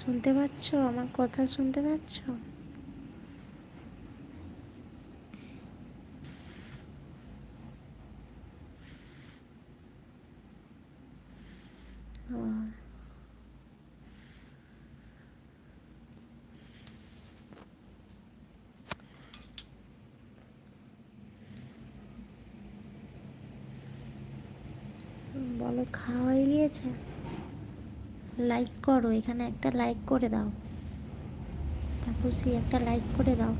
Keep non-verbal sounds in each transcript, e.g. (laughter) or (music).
শুনতে পাচ্ছ? আমার কথা শুনতে পাচ্ছ? বলো খাওয়া হয়ে গিয়েছে? লাইক করো এখানে একটা লাইক করে দাও। খুশি একটা লাইক করে দাও।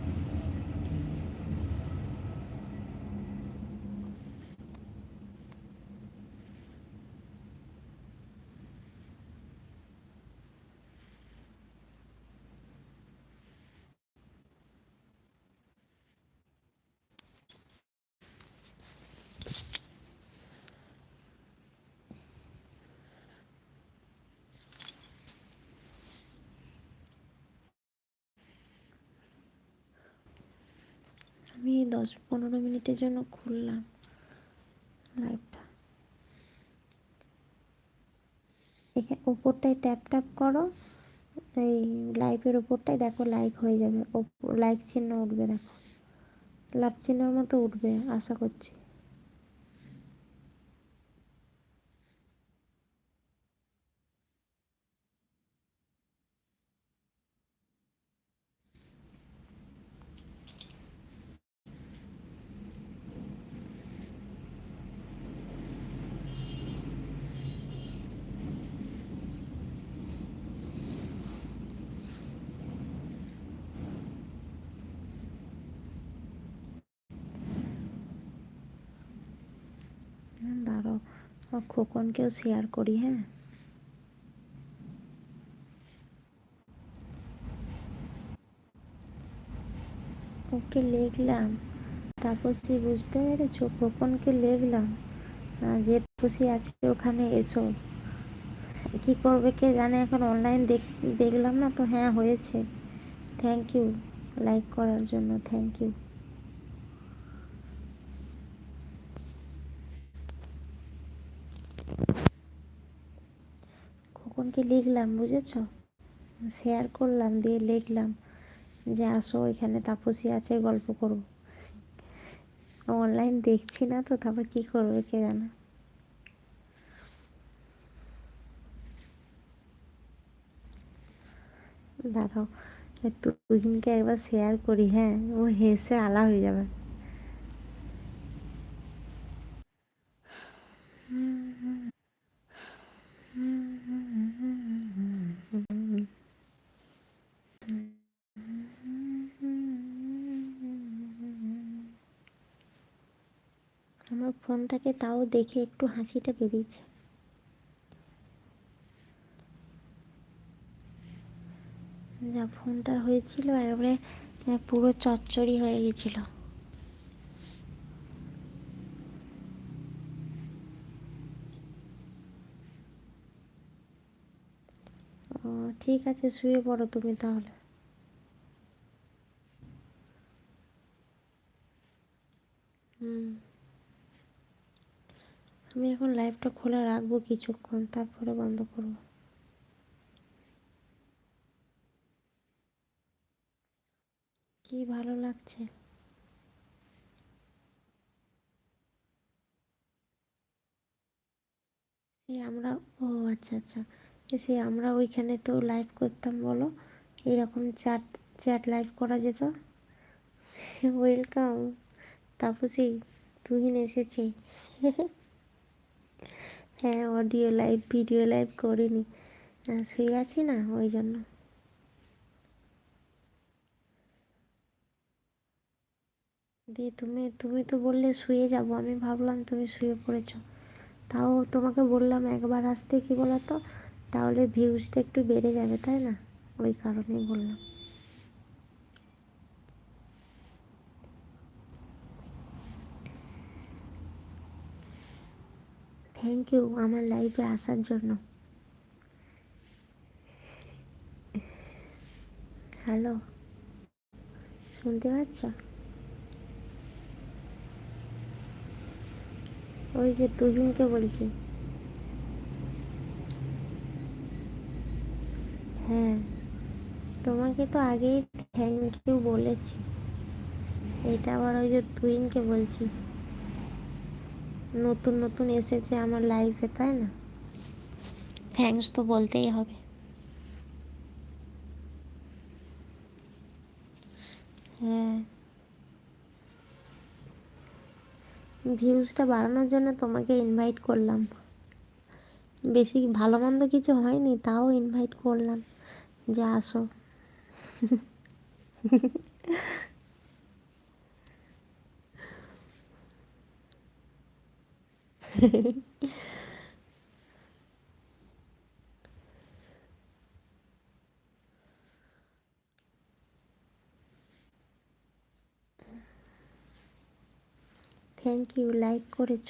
আমি দশ পনেরো মিনিটের জন্য খুললাম লাইভটা এখানে ওপরটায় ট্যাপ ট্যাপ করো, এই লাইভের ওপরটায় দেখো লাইক হয়ে যাবে। লাইক চিহ্ন উঠবে, দেখো। লাভ চিহ্নর মতো উঠবে, আশা করছি হুম, দাঁড়াও আমার খোকনকেও শেয়ার করি হ্যাঁ ওকে লিখলাম তাপসী বুঝতে পেরেছ খোকনকে লিখলাম যে তাপসী আছে ওখানে এসো কি করবে কে জানে এখন অনলাইন দেখ দেখলাম না তো হ্যাঁ হয়েছে থ্যাংক ইউ লাইক করার জন্য থ্যাংক ইউ খোকনকে লিখলাম, বুঝেছ? শেয়ার করলাম, দিয়ে লিখলাম যে, আসো, এখানে তাপসী আছে, গল্প করব। অনলাইন দেখছি না তো, তারপর কি করবে কে জানে? দাঁড়াও তুহিনকে একবার শেয়ার করি হ্যাঁ? ও হেসে আলা হয়ে যাবে। ফোনটাকে তাও দেখে একটু হাসিটা বেরিয়েছে। যা ফোনটা হয়েছিল, এবারে পুরো চচ্চড়ি হয়ে গেছিল। ঠিক আছে, শুয়ে পড়ো তুমি তাহলে হুম আমি এখন লাইভটা খোলা রাখব কিছুক্ষণ, তারপরে বন্ধ করব। কি ভালো লাগছে। আমরা, ও আচ্ছা আচ্ছা। সে আমরা ওইখানে তো লাইভ করতাম বলো, এরকম চ্যাট চ্যাট লাইভ করা যেত। (laughs) ওয়েলকাম তাপসী, তুহিন এসেছে। (laughs) হ্যাঁ অডিও লাইভ ভিডিও লাইভ করিনি। শুয়ে আছি না, ওই জন্য। দিয়ে তুমি তুমি তো বললে শুয়ে যাব, আমি ভাবলাম তুমি শুয়ে পড়েছো। তাও তোমাকে বললাম একবার আসতে, কি বলতো? তাহলে ভিউজটা একটু বেড়ে যাবে, তাই না? ওই কারণেই বললাম। থ্যাংক ইউ আমার লাইফে আসার জন্য। হ্যালো শুনতে পাচ্ছ? ওই যে তুহিনকে বলছি। হ্যাঁ তোমাকে তো আগেই থ্যাংক ইউ বলেছি। এটা আবার ওই যে তুহিনকে বলছি। নতুন নতুন এসেছে আমার লাইফে তাই না? থ্যাঙ্কস তো বলতেই হবে। হ্যাঁ। ভিউজটা বাড়ানোর জন্য তোমাকে ইনভাইট করলাম। বেশি ভালো মন্দ কিছু হয়নি তাও ইনভাইট করলাম। যে আসো। (laughs) থ্যাংক ইউ লাইক করেছ।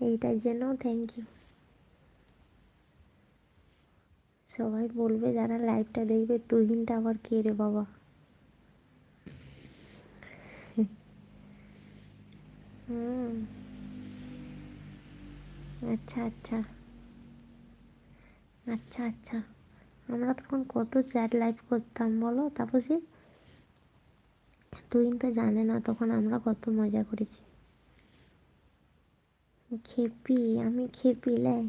এইটার জন্যও থ্যাংক ইউ সবাই বলবে যারা লাইভটা দেখবে, তুহিনটা আবার কে রে বাবা? হুম। আচ্ছা আচ্ছা। আচ্ছা আচ্ছা। আমরা তখন কত চ্যাট লাইভ করতাম বলো? তাপসী? তুই তো জানে না তখন আমরা কত মজা করেছি। খেপি, আমি খেপি লাই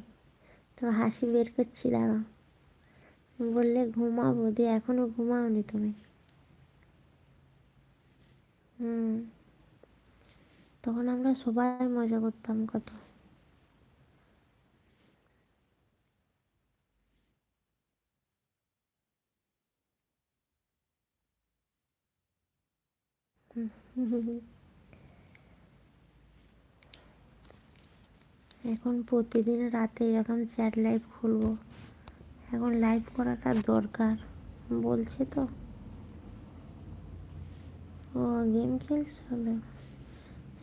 তো হাসি বের করছি, দাঁড়া। বললে ঘুমাবো, দিয়ে এখনও ঘুমাওনি তুমি। হুম। তখন আমরা সবাই মজা করতাম কত। এখন প্রতিদিন রাতে এরকম চ্যাট লাইভ খুলবো। এখন লাইভ করাটা দরকার, বলছে তো। ও, গেম খেলছিল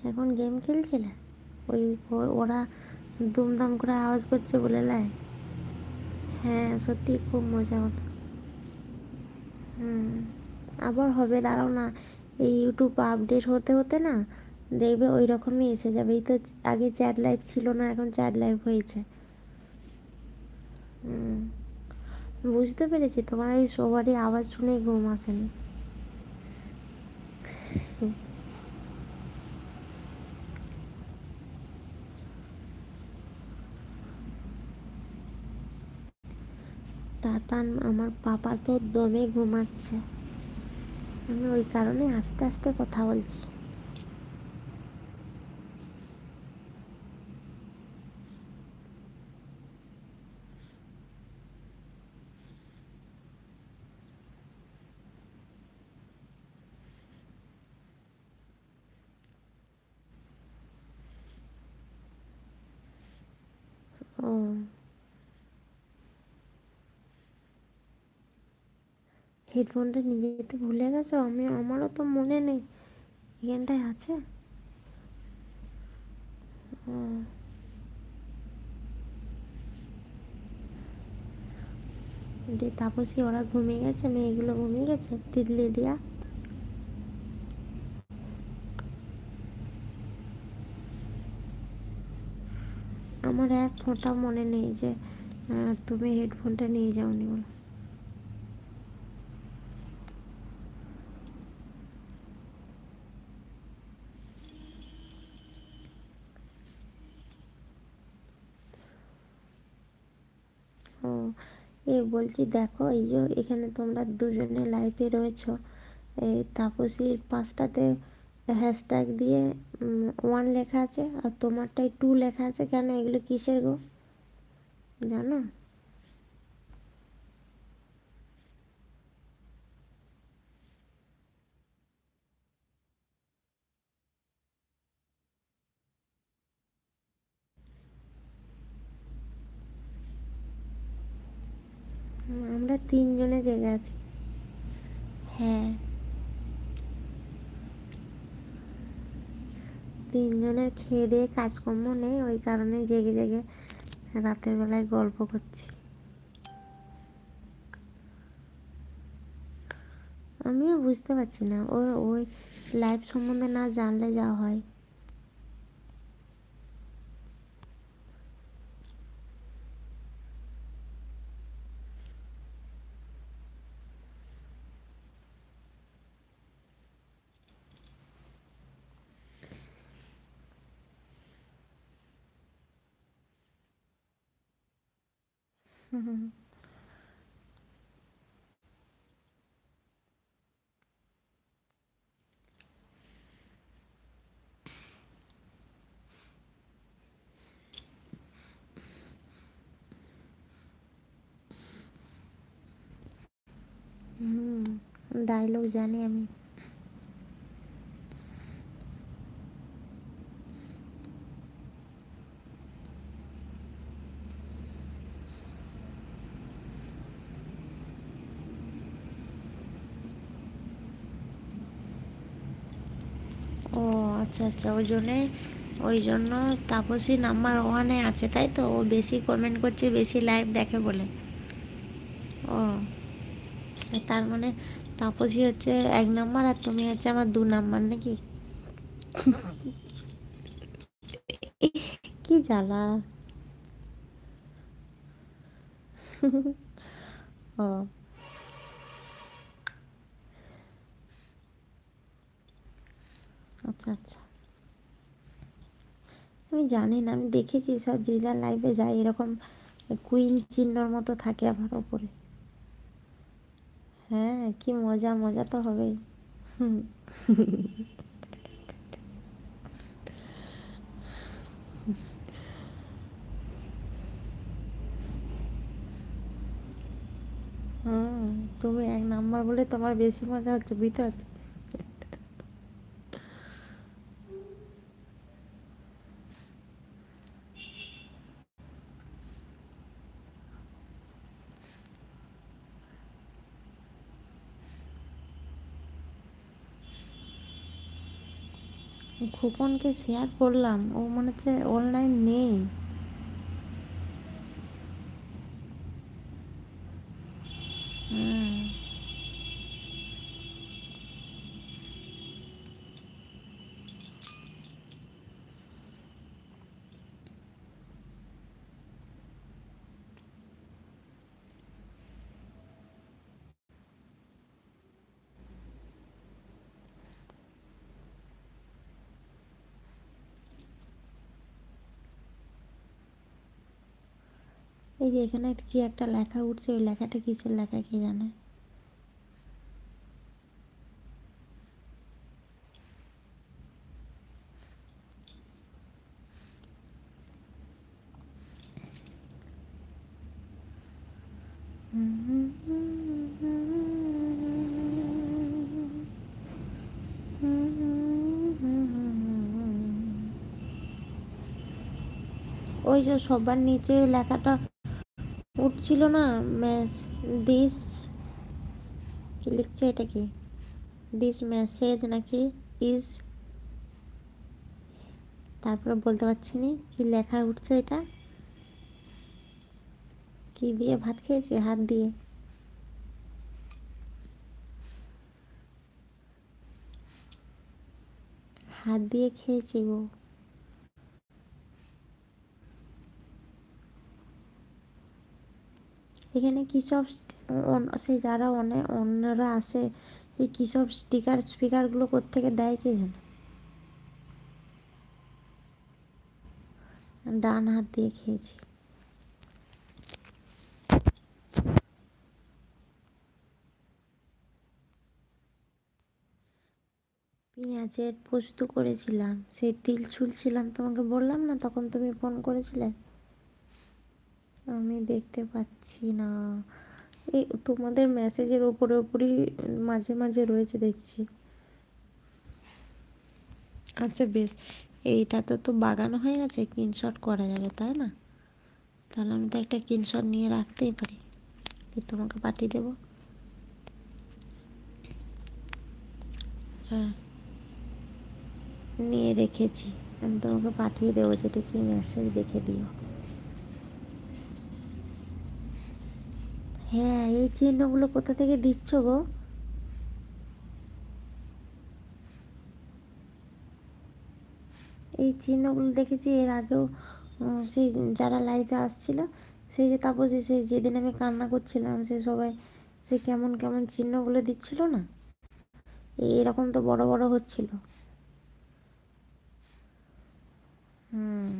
এখন গেম খেলছিলে? ওই ওরা দুমদাম করে আওয়াজ করছে বলে, লাই? হ্যাঁ সত্যি খুব মজা হতো। হুম, আবার হবে, দাঁড়াও না। এই ইউটিউব আপডেট হতে হতে না, দেখবে ওই রকমই এসে যাবে। এই তো আগে চ্যাট লাইভ ছিল না, এখন চ্যাট লাইভ হয়েছে। হুম, বুঝতে পেরেছি তোমার এই সবারই আওয়াজ শুনেই ঘুম আসেনি। তাতান আমার পাপা তো দমে ঘুমাচ্ছে। আমি ওই কারণে আস্তে আস্তে কথা বলছি ও হেডফোনটা নিয়ে যেতে ভুলে গেছো? আমি, আমারও তো মনে নেই। এখানটায় আছে? দিয়ে তাপসী, ওরা ঘুমিয়ে গেছে, মেয়েগুলো ঘুমিয়ে গেছে? তিতলি দিয়া। আমার এক ফোঁটা মনে নেই যে তুমি হেডফোনটা নিয়ে যাওনি বলে ও এ বলছি, দেখো, এই যে এখানে তোমরা দুজনে লাইফে রয়েছো এই তাপসীর পাঁচটাতে হ্যাশট্যাগ দিয়ে ওয়ান লেখা আছে আর তোমারটাই টু লেখা আছে। কেন? এগুলো কিসের গো? জানো হুম, আমরা তিনজনে জেগে আছি। হ্যাঁ। তিনজনের খেয়ে দিয়ে কাজকর্ম নেই, ওই কারণে জেগে জেগে রাতের বেলায় গল্প করছি। আমিও বুঝতে পারছি না ওই ওই লাইফ সম্বন্ধে না জানলে যা হয়। ডায়লগ জানি আমি ও আচ্ছা আচ্ছা ওই জন্যে, ওই জন্য তাপসী নাম্বার ওয়ানে আছে, তাই তো? ও বেশি কমেন্ট করছে, বেশি লাইভ দেখে বলে। ও তার মানে তাপসী হচ্ছে এক নাম্বার আর তুমি হচ্ছে আমার দু নাম্বার নাকি? কি জ্বালা? ও। আচ্ছা আচ্ছা। আমি জানি না, আমি দেখেছি সব যে যার লাইফে যায় এরকম কুইন চিহ্নর মতো থাকে আবার ওপরে। হ্যাঁ কি মজা মজা তো হবেই। তুমি এক নাম্বার বলে তোমার বেশি মজা হচ্ছে, বুঝতে পারছি। খোকনকে শেয়ার করলাম ও মনে হচ্ছে অনলাইন নেই হুম এই যে এখানে কি একটা লেখা উঠছে, ওই লেখাটা কিসের লেখা কে জানে? ওই যে সবার নিচে লেখাটা উঠছিল না ম্যাস দিস কি লিখছে এটা কি? দিস মেসেজ নাকি ইজ তারপরে বলতে পারছি না, কি লেখা উঠছে এটা? কি দিয়ে ভাত খেয়েছি? হাত দিয়ে। হাত দিয়ে খেয়েছি গো। এখানে কী সব সেই যারা অনেক অন্যরা আসে, এই কী সব স্টিকার, স্পিকারগুলো কোত্থেকে দেয় কে জানে? ডান হাত দিয়ে খেয়েছি। পেঁয়াজের পোস্ত করেছিলাম, সেই তিল ছুলছিলাম, তোমাকে বললাম না তখন তুমি ফোন করেছিলে? আমি দেখতে পাচ্ছি না। এই তোমাদের মেসেজের ওপরে ওপরই মাঝে মাঝে রয়েছে দেখছি। আচ্ছা বেশ এইটাতে তো বাগানো হয়ে গেছে স্ক্রিনশট করা যাবে, তাই না? তাহলে আমি তো একটা স্ক্রিনশট নিয়ে রাখতেই পারি তোমাকে পাঠিয়ে দেবো। হ্যাঁ। নিয়ে রেখেছি, আমি তোমাকে পাঠিয়ে দেবো যেটা কি মেসেজ দেখে দিও। হ্যাঁ এই চিহ্নগুলো কোথা থেকে দিচ্ছ গো? এই চিহ্নগুলো দেখেছি এর আগেও সেই যারা লাইভে আসছিল, সেই যে তাপসে, সেই যেদিন আমি কান্না করছিলাম, সে সবাই সে কেমন কেমন চিহ্নগুলো দিচ্ছিল না? এরকম তো বড় বড় হচ্ছিল। হুম।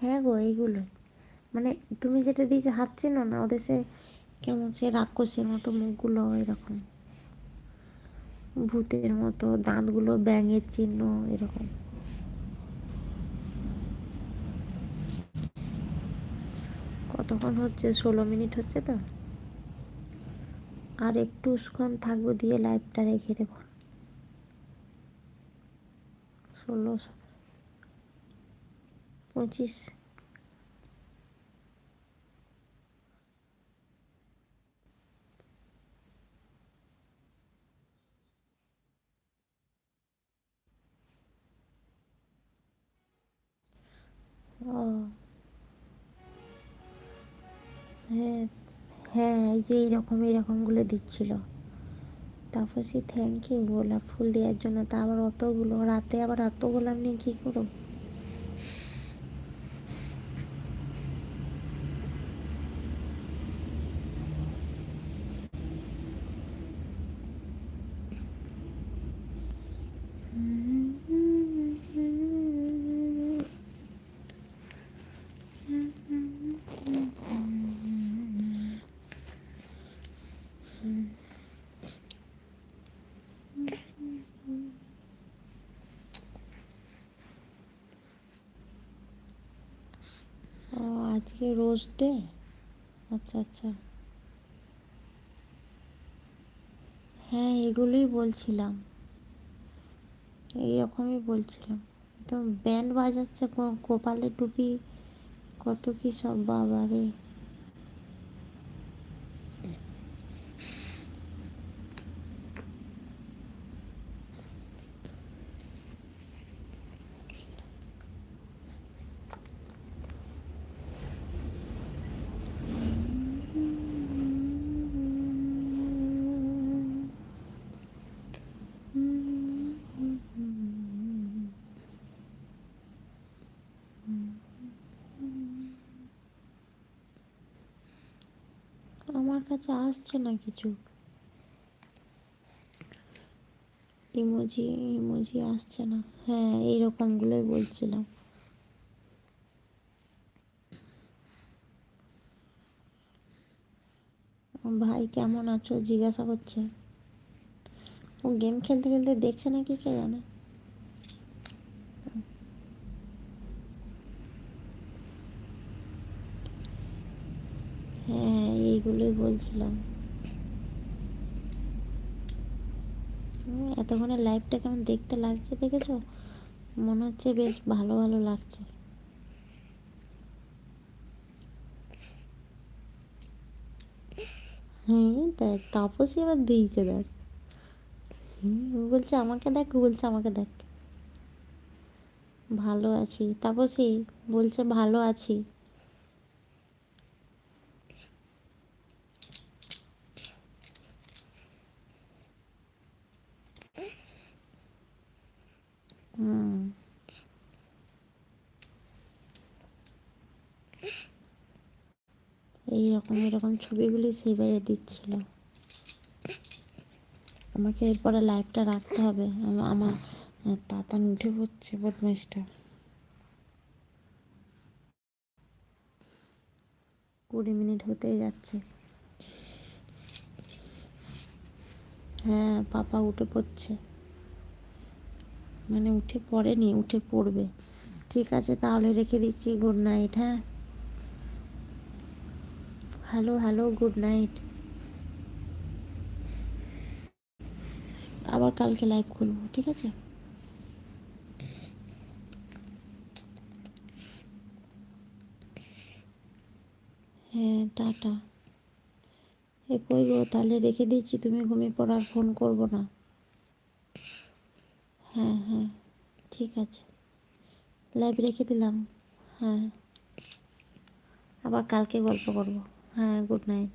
হ্যাঁ গো এইগুলোই মানে তুমি যেটা দিয়েছ হাত চেনো না? ওদের সে কেমন সে রাক্ষসের মতো মুখগুলো এরকম। ভূতের মতো দাঁতগুলো ব্যাঙের চিহ্ন এরকম। কতক্ষণ হচ্ছে? ষোলো মিনিট হচ্ছে তো? আর একটু একটুক্ষণ থাকব দিয়ে লাইভটা রেখে দেবো। ষোলো পঁচিশ। হ্যাঁ এই যে এইরকম, এইরকমগুলো দিচ্ছিল। তাপসী থ্যাংক ইউ গোলাপ ফুল দেওয়ার জন্য। তা আবার অতগুলো, রাতে আবার এতগুলো, আমি কী করো আজকে রোজ ডে? আচ্ছা আচ্ছা। হ্যাঁ এগুলোই বলছিলাম। এইরকমই বলছিলাম। তো ব্যান্ড বাজাচ্ছে কপালে টুপি, কত কি সব বাবারে। কাছে আসছে না কিছু? ইমোজি ইমোজি আসছে না। হ্যাঁ এইরকমগুলোই বলছিলাম। ভাই, কেমন আছো? জিজ্ঞাসা করছে। ও গেম খেলতে খেলতে দেখছে নাকি কে জানে হ্যাঁ এইগুলোই বলছিলাম। এতক্ষণে লাইভটা কেমন দেখতে লাগছে দেখেছ? মনে হচ্ছে বেশ ভালো ভালো লাগছে। হ্যাঁ দেখ তাপসই আবার দিয়েছে, দেখ। ও বলছে আমাকে দেখ বলছে আমাকে দেখ। ভালো আছি। তাপসই বলছে ভালো আছি হুম এইরকম, এরকম ছবিগুলি সেবারে দিচ্ছিল। আমাকে এরপরে লাইভটা রাখতে হবে। আমার তাতান উঠে পড়ছে বদমাইশটা কুড়ি মিনিট হতেই যাচ্ছে। হ্যাঁ পাপা উঠে পড়ছে। মানে উঠে পড়েনি, উঠে পড়বে। ঠিক আছে, তাহলে রেখে দিচ্ছি গুড নাইট হ্যাঁ? হ্যালো হ্যালো গুড নাইট আবার কালকে লাইভ খুলবো ঠিক আছে? হ্যাঁ টাটা। এ কই গো, তাহলে রেখে দিচ্ছি, তুমি ঘুমিয়ে পড়ার ফোন করব না। হ্যাঁ হ্যাঁ ঠিক আছে। লাইভ রেখে দিলাম হ্যাঁ। আবার কালকে গল্প করব। হ্যাঁ গুড নাইট